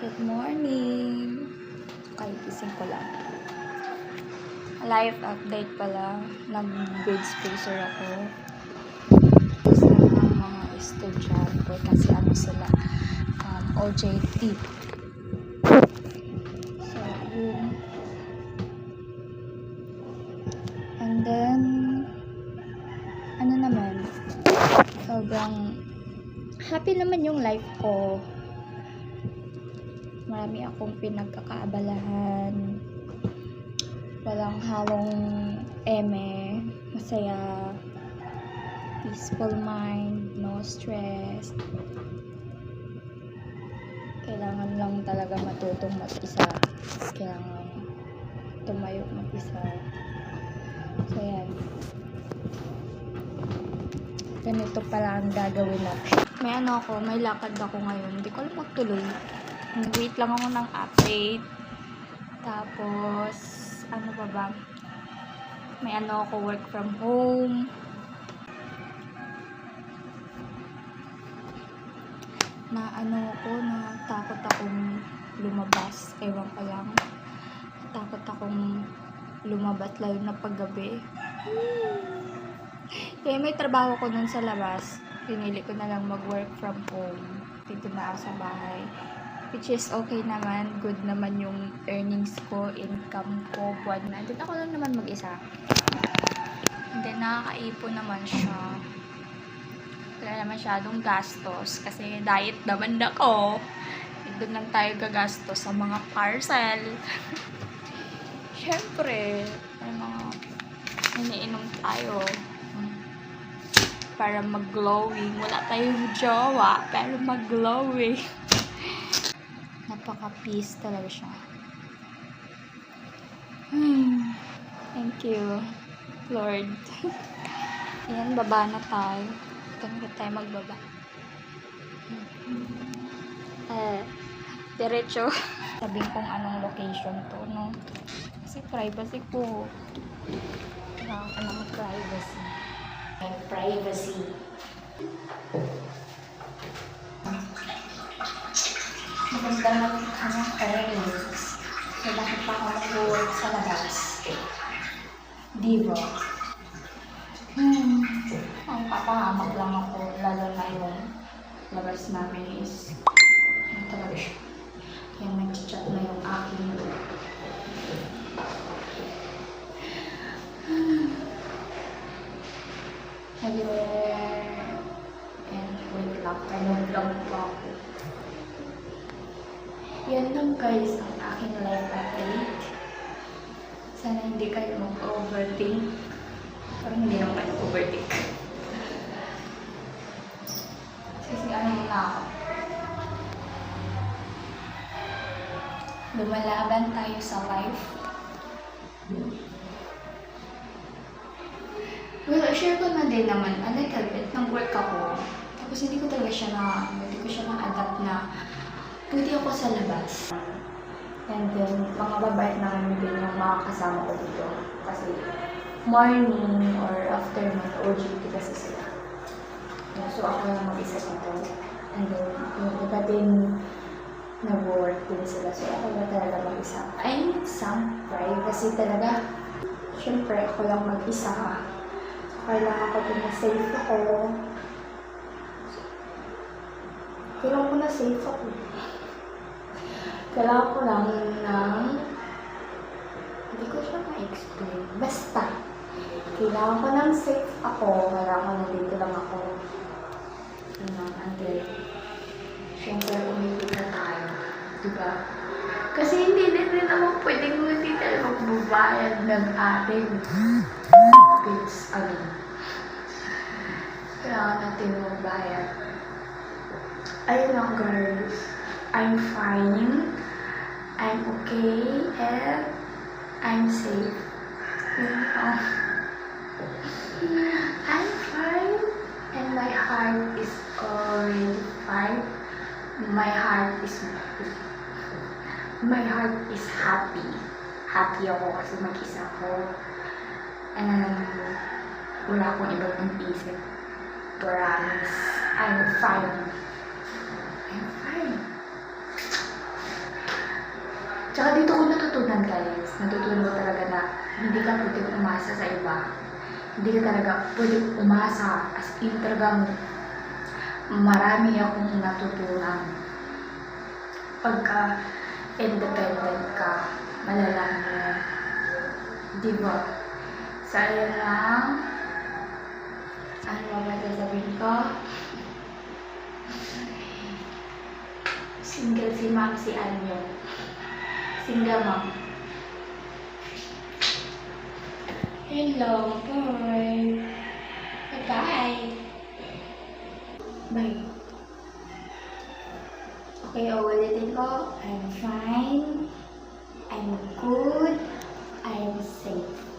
Good morning! Okay, gising ko lang. Life update pala. Nag-grade spacer ako. Kasi ng mga estudyante kasi ano sila um, OJT. So, yun. And then, ano naman, sobrang happy naman yung life ko. Marami akong pinagkakaabalahan. Walang halong eme. Masaya. Peaceful mind. No stress. Kailangan lang talaga matutong mag-isa. Kailangan tumayo mag-isa. So, yan. Ganito pala ang gagawin natin. May ano ako, may lakad ako ngayon. Hindi ko alam magtuloy. Nag-wait lang ako ng update. Tapos, ano pa ba? May ano ako, work from home. Na ano ako, na takot akong lumabas. Ewan ko lang. Takot akong lumabas, lalo na paggabi. Kaya may trabaho ko nun sa labas. Pinili ko na lang mag-work from home. Dito na sa bahay. Which is okay naman. Good naman yung earnings ko, income ko, buwan na. Then ako lang naman mag-isa. And then nakakaipon naman siya. Wala naman masyadong gastos. Kasi diet naman ako. Doon lang tayo gagastos sa mga parcel. Siyempre, may mga iniinom tayo para mag-glowing. Wala tayong jowa, pero mag-glowing. Napaka-peace talaga siya. Hmm. Thank you, Lord. Ayan, baba na tayo. Na tayo magbaba. Eh, diretso. Sabihin kong anong location to, no? Kasi privacy ko. Kailangan ko ng privacy and privacy. Maganda ng kanyang earnings. So, bakit pa ako mag-work sa labas? Diba? Hmm. Ang papahamak lang ako, lalo na yung labas namin is ano talaga siya. Kaya nag-chat na yung aking Hello. And wait lang, tanong-vlog po ako. Yan lang guys ang aking life update. Sana hindi kayo mag-overthink. Parang hindi naman kayo overthink. Kasi ano muna ako. Lumalaban tayo sa life. Well, share ko na din naman a little bit ng work ako. Tapos hindi ko talaga siya na, hindi ko siya na-adapt na pwede ako sa labas. And then, mga babae naman din yung mga kasama ko dito. Kasi morning or afternoon, OJT kasi sila. So, ako lang mag-isa dito. And then, yung iba din, nag-work din sila. So, ako lang talaga mag-isa. I need some privacy talaga. Siyempre, ako lang mag-isa. Kailangan ko din na safe ako. Kailangan ko na safe ako. Kailangan ko lang ng... Hindi ko siya ma-explain. Basta, kailangan ko ng safe ako. Kailangan ko nandito lang ako. Ano, until... Siyempre, umipit na tayo. Diba? Kasi hindi din rin naman pwedeng hindi tayo magbabayad ng ating bills. Ano? Kailangan natin magbayad. Ayun lang girls. I'm fine. I'm okay. And I'm safe. I'm fine. And my heart is already fine. My heart is my heart is happy. Happy ako kasi mag-isa ako. And um, wala akong ibang isip. Promise. I'm fine. Tsaka dito ko natutunan guys. Natutunan ko talaga na hindi ka pwedeng umasa sa iba. Hindi ka talaga pwedeng umasa. As in talagang marami akong natutunan. Pagka independent ka, malalaman mo yan. Di ba? So, ayun lang. Ano ba sasabihin ko? Single si ma'am si Anyo. Single ma'am. Hello, bye. Bye-bye. Bye. Okay, ulitin ko. I'm fine. I'm good. I'm safe.